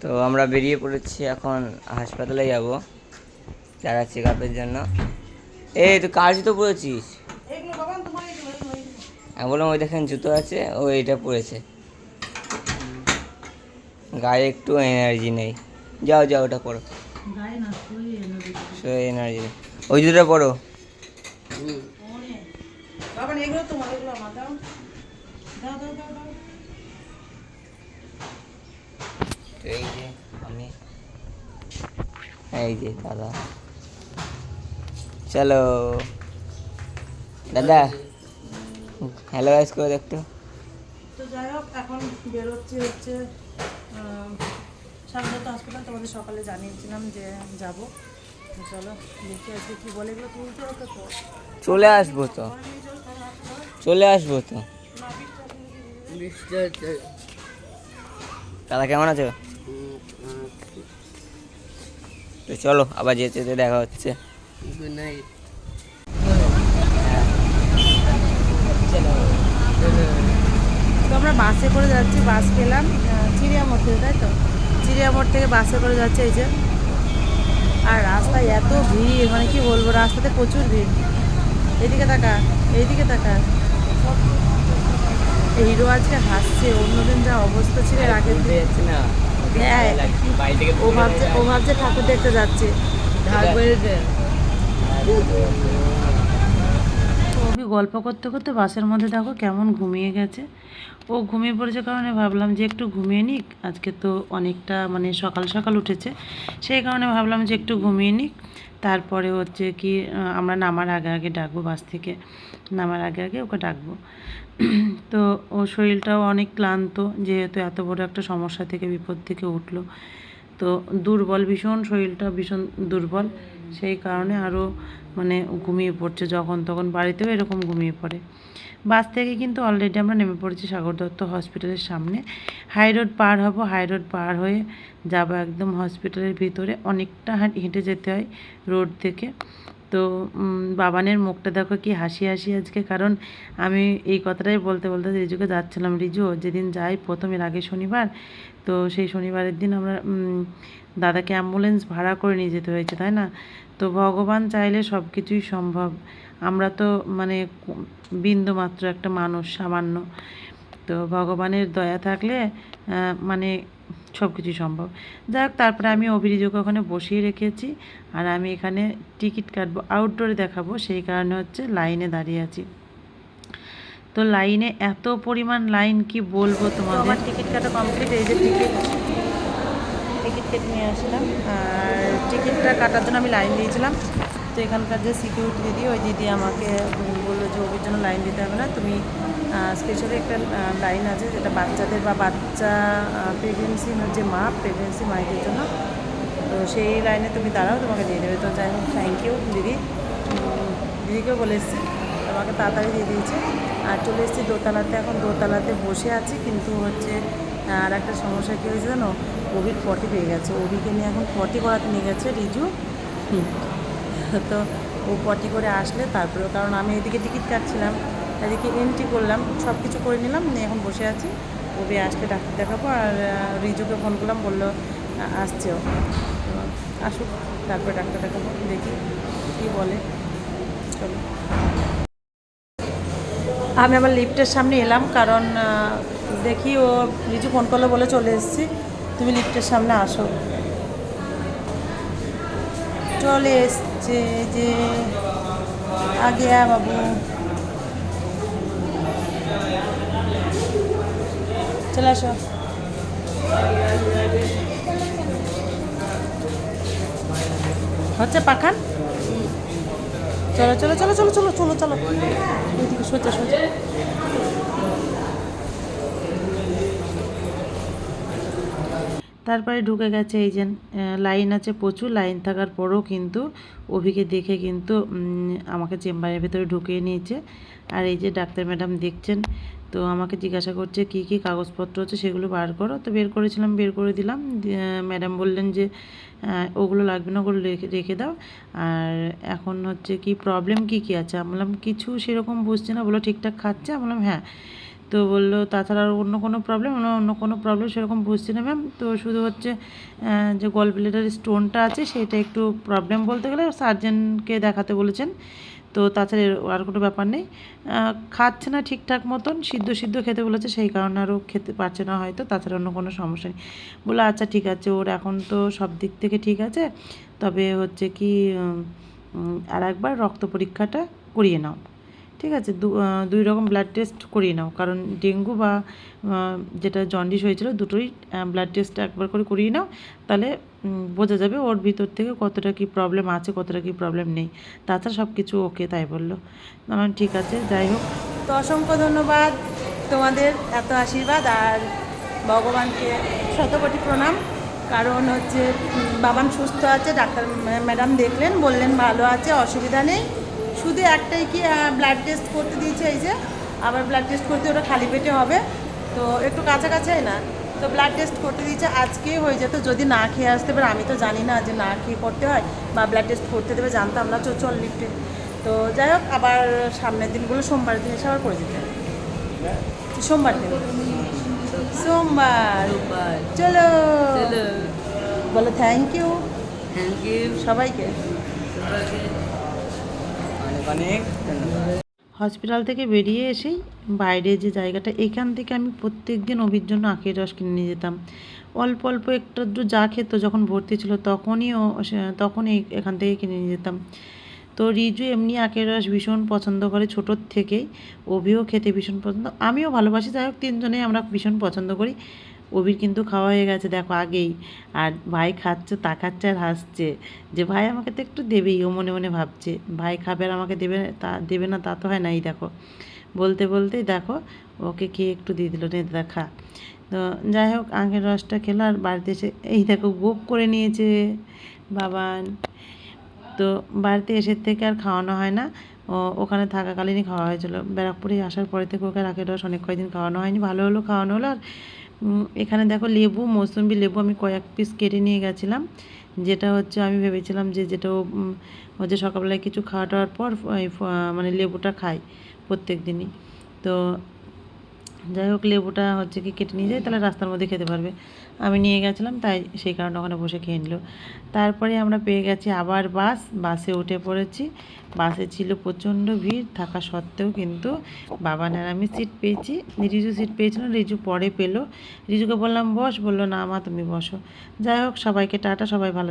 তো আমরা বেরিয়ে পড়েছি এখন হাসপাতালে যাব যারা চেক আপের জন্য। এই, তুই কার জুতো পরেছিস? আমি বললাম, ওই দেখেন জুতো আছে, ও এটা পরেছে। গায়ে একটু এনার্জি নেই। যাও যাও, ওটা পরো। এনার্জি নেই। ওই জুতোটা পরো। এগুলো তোমার এগুলো দাও তো এই যে আমি এই যে দাদা। চলো। দাদা হ্যালো গাইস করে দেখতো? তো যাই হোক এখন বেরোচ্ছি হচ্ছে স্বাগত হসপিটাল তোমাদের সকালে জানিয়েছিলাম যে যাব। চলো দেখি আজকে কি বলে এগুলো। তুলতে হতো তো। চলে আসব তো। চলে আসব তো। দাদা কেমন আছো? তো চলো আবার যেতে যেতে দেখা হচ্ছে। তো আমরা বাসে করে যাচ্ছি বাস পেলাম। আহ, চিড়িয়ামোড় থেকে তাই তো? চিড়িয়ামোড় থেকে বাসে করে যাচ্ছে এই যে। আর রাস্তায় এত ভিড় মানে কি বলব রাস্তাতে প্রচুর ভিড়। এইদিকে তাকা এইদিকে তাকা। এই হিরো আজকে হাসছে অন্যদিন যা অবস্থা ছিল এর আগের দিন। যাচ্ছে না। ভাবছে ঠাকুর দেখতে যাচ্ছে। অভি গল্প করতে করতে বাসের মধ্যে দেখো কেমন ঘুমিয়ে গেছে। ও ঘুমিয়ে পড়েছে কারণে ভাবলাম যে একটু ঘুমিয়ে নিক, আজকে তো অনেকটা মানে সকাল সকাল উঠেছে, সেই কারণে ভাবলাম যে একটু ঘুমিয়ে নিক। তারপরে হচ্ছে কি আমরা নামার আগে আগে ডাকবো বাস থেকে, নামার আগে আগে ওকে ডাকবো। তো ও শরীরটাও অনেক ক্লান্ত, যেহেতু এত বড় একটা সমস্যা থেকে বিপদ থেকে উঠল। তো দুর্বল ভীষণ, শরীরটা ভীষণ দুর্বল। সেই কারণে আরও মানে ঘুমিয়ে পড়ছে যখন তখন, বাড়িতেও এরকম ঘুমিয়ে পড়ে। বাস থেকে কিন্তু অলরেডি আমরা নেমে পড়েছি সাগর দত্ত হসপিটালের সামনে। হাই রোড পার হব হাই রোড পার হয়ে যাব একদম হসপিটালের ভিতরে। অনেকটা হেঁটে যেতে হয় রোড থেকে। তো বাবানের মুখটা দেখো কি হাসি হাসি আজকে। কারণ আমি এই কথাটাই বলতে বলতে রিজুকে যাচ্ছিলাম। রিজু যেদিন যাই প্রথমের আগে শনিবার, তো সেই শনিবারের দিন আমরা দাদাকে অ্যাম্বুলেন্স ভাড়া করে নিয়ে যেতে হয়েছে, তাই না? তো ভগবান চাইলে সব কিছুই সম্ভব। আমরা তো মানে বিন্দু মাত্র একটা মানুষ, সামান্য। তো ভগবানের দয়া থাকলে মানে সব কিছুই সম্ভব। যাই হোক তারপরে আমি অভিযোগ ওখানে বসিয়ে রেখেছি আর আমি এখানে টিকিট কাটবো আউটডোরে দেখাবো সেই কারণে হচ্ছে লাইনে দাঁড়িয়ে আছি। তো লাইনে এত পরিমাণ লাইন কি বলব তোমাদের? আমার টিকিট কাটা কমপ্লিট এই যে টিকিট টিকিট কেটে নিয়ে আসলাম। আর টিকিটটা কাটার জন্য আমি লাইন দিয়েছিলাম। তো এখানকার যে সিকিউরিটি দিদি ওই দিদি আমাকে বলল যে ওর জন্য লাইন দিতে হবে না তুমি স্পেশালি একটা লাইন আছে যেটা বাচ্চাদের বা বাচ্চা প্রেগনেন্সি যে মা প্রেগনেন্সি মায়েদের জন্য। তো সেই লাইনে তুমি দাঁড়াও তোমাকে দিয়ে দেবে। তো যাই হোক থ্যাংক ইউ দিদি। দিদিকেও বলে এসেছি। আমাকে তাড়াতাড়ি দিয়ে দিয়েছে। আর চলে এসেছি দোতলাতে। এখন দোতলাতে বসে আছি কিন্তু হচ্ছে আর একটা সমস্যা কী হয়েছে জানো? কোভিড ফর্টি পেয়ে গেছে। ওবিকে নিয়ে এখন ফর্টি করাতে নিয়ে গেছে রিজু। তো ও পটি করে আসলে তারপরে কারণ আমি এদিকে টিকিট কাটছিলাম। এদিকে এন্ট্রি করলাম সব কিছু করে নিলাম, নিয়ে এখন বসে আছি। ওবি আসলে ডাক্তার দেখাবো আর রিজুকে ফোন করলাম, বলল আ- আসছে ও তো আসুক, তারপরে ডাক্তার দেখাবো, দেখি কী বলে। চলো। আমি আবার লিফটের সামনে এলাম, কারণ দেখি ও রিজু ফোন করল বলে চলে এসেছি। তুমি লিফটের সামনে আসো। চলে এসছে যে, আগে বাবু। চলে আসো। হচ্ছে পাখান? চলো চলো চলো চলো চলো চলো চলো। সোজা সোজা তারপরে ঢুকে গেছে এই যে লাইন আছে প্রচুর, লাইন থাকার পরেও কিন্তু অভিকে দেখে কিন্তু আমাকে চেম্বারের ভেতরে ঢুকিয়ে নিয়েছে। আর এই যে ডাক্তার ম্যাডাম দেখছেন, তো আমাকে জিজ্ঞাসা করছে কি কি কাগজপত্র আছে সেগুলো বার করো। তো বের করেছিলাম, বের করে দিলাম। ম্যাডাম বললেন যে ওগুলো লাগবে না, ওগুলো রেখে রেখে দাও। আর এখন হচ্ছে কি প্রবলেম কি কি আছে? আমি বললাম, কিছু সেরকম বুঝছি না বলো ঠিকঠাক খাচ্ছে। আমি বললাম হ্যাঁ। তো বলল, তাছাড়া অন্য কোনো প্রবলেম অন্য কোনো প্রবলেম সেরকম বুঝছি না ম্যাম তো শুধু হচ্ছে যে গল ব্লেডার স্টোনটা আছে সেটা একটু প্রবলেম বলতে গেলে সার্জেনকে দেখাতে বলেছেন। তো তাছাড়া আর কোনো ব্যাপার নেই। খাচ্ছে না ঠিকঠাক মতন, সিদ্ধ সিদ্ধ খেতে বলেছে, সেই কারণে আরও খেতে পারছে না হয়তো, তাছাড়া অন্য কোনো সমস্যা নেই। বলে আচ্ছা ঠিক আছে, ওর এখন তো সব দিক থেকে ঠিক আছে। তবে হচ্ছে কি আর একবার রক্ত পরীক্ষাটা করিয়ে নাও। ঠিক আছে দুই রকম ব্লাড টেস্ট করিয়ে নাও। কারণ ডেঙ্গু বা যেটা জন্ডিস হয়েছিল দুটোই ব্লাড টেস্ট একবার করে করিয়ে নাও। তাহলে বোঝা যাবে ওর ভিতর থেকে কতটা কি প্রবলেম আছে, কতটা কি প্রবলেম নেই। তাছাড়া সব কিছু ওকে তাই বলল। আমার ঠিক আছে, যাই হোক। তো অসংখ্য ধন্যবাদ তোমাদের এত আশীর্বাদ, আর ভগবানকে শতকোটি প্রণাম। কারণ হচ্ছে বাবান সুস্থ আছে, ডাক্তার ম্যাডাম দেখলেন, বললেন ভালো আছে, অসুবিধা নেই। শুধু একটাই কি ব্লাড টেস্ট করতে দিয়েছে এই যে আবার ব্লাড টেস্ট করতে ওটা খালি পেটে হবে তো একটু কাছাকাছি না তো ব্লাড টেস্ট করতে দিয়েছে আজকেই হয়ে যেত যদি না খেয়ে আসতে পারে আমি তো জানি না যে না খেয়ে করতে হয় বা ব্লাড টেস্ট করতে দেবে জানতাম না চো চল লিফটে তো যাই হোক আবার সামনের দিনগুলো সোমবার দিন এসে আবার করে দিতে। সোমবার দিন। সোমবার। চলো। বলো থ্যাংক ইউ থ্যাংক ইউ সবাইকে। হসপিটাল থেকে বেরিয়ে এসেই বাইরে যে জায়গাটা, এখান থেকে আমি প্রত্যেক দিন অভির জন্য আখের রস কিনে নিয়ে যেতাম। অল্প অল্প একটু একটু যা খেত যখন ভর্তি ছিল তখনই তখনই এখান থেকে কিনে নিয়ে যেতাম। তো রিজু এমনি আখের রস ভীষণ পছন্দ করে ছোটোর থেকেই। অভিও খেতে ভীষণ পছন্দ। আমিও ভালোবাসি। যাই হোক, তিনজনেই আমরা ভীষণ পছন্দ করি। অভির কিন্তু খাওয়া হয়ে গেছে, দেখো আগেই। আর ভাই খাচ্ছে, তাকাচ্ছে আর হাসছে। যে ভাই আমাকে তো একটু দেবেই, ও মনে মনে ভাবছে। ভাই খাবে আর আমাকে দেবে তা দেবে না, তা তো হয় না, এই দেখো। বলতে বলতেই দেখো, ওকে খেয়ে একটু দিয়ে দিল, নে দেখা তো যাই হোক আখের রসটা খেলো আর বাড়িতে এসে, এই দেখো গোপ করে নিয়েছে বাবান। তো বাড়িতে এসে থেকে আর খাওয়ানো হয় না। ও, ওখানে থাকাকালীনই খাওয়া হয়েছিল। ব্যারাকপুরে আসার পরে থেকে ওকে রাখে রস অনেক কয়েকদিন খাওয়ানো হয়নি। ভালো হলো, খাওয়ানো হলো আর এখানে দেখো লেবু, মৌসুম্বি লেবু আমি কয়েক পিস কেটে নিয়ে গেছিলাম। যেটা হচ্ছে আমি ভেবেছিলাম যে যেটা যে সকালবেলায় কিছু খাওয়া টাওয়ার পর মানে লেবুটা খাই প্রত্যেক দিনই তো যাই হোক, লেবুটা হচ্ছে কি কেটে নিয়ে যায় তাহলে রাস্তার মধ্যে খেতে পারবে। আমি নিয়ে গেছিলাম, তাই সেই কারণে ওখানে বসে খেয়ে নিল। তারপরে আমরা পেয়ে গেছি আবার বাস, বাসে উঠে পড়েছি। বাসে ছিল প্রচণ্ড ভিড়, থাকা সত্ত্বেও কিন্তু বাবা আর আমি সিট পেয়েছি। রিজু সিট পেয়েছিল, রিজু পরে পেল। রিজুকে বললাম, বস, বলল, না মা, তুমি বসো। যাই হোক, সবাইকে টাটা, সবাই ভালো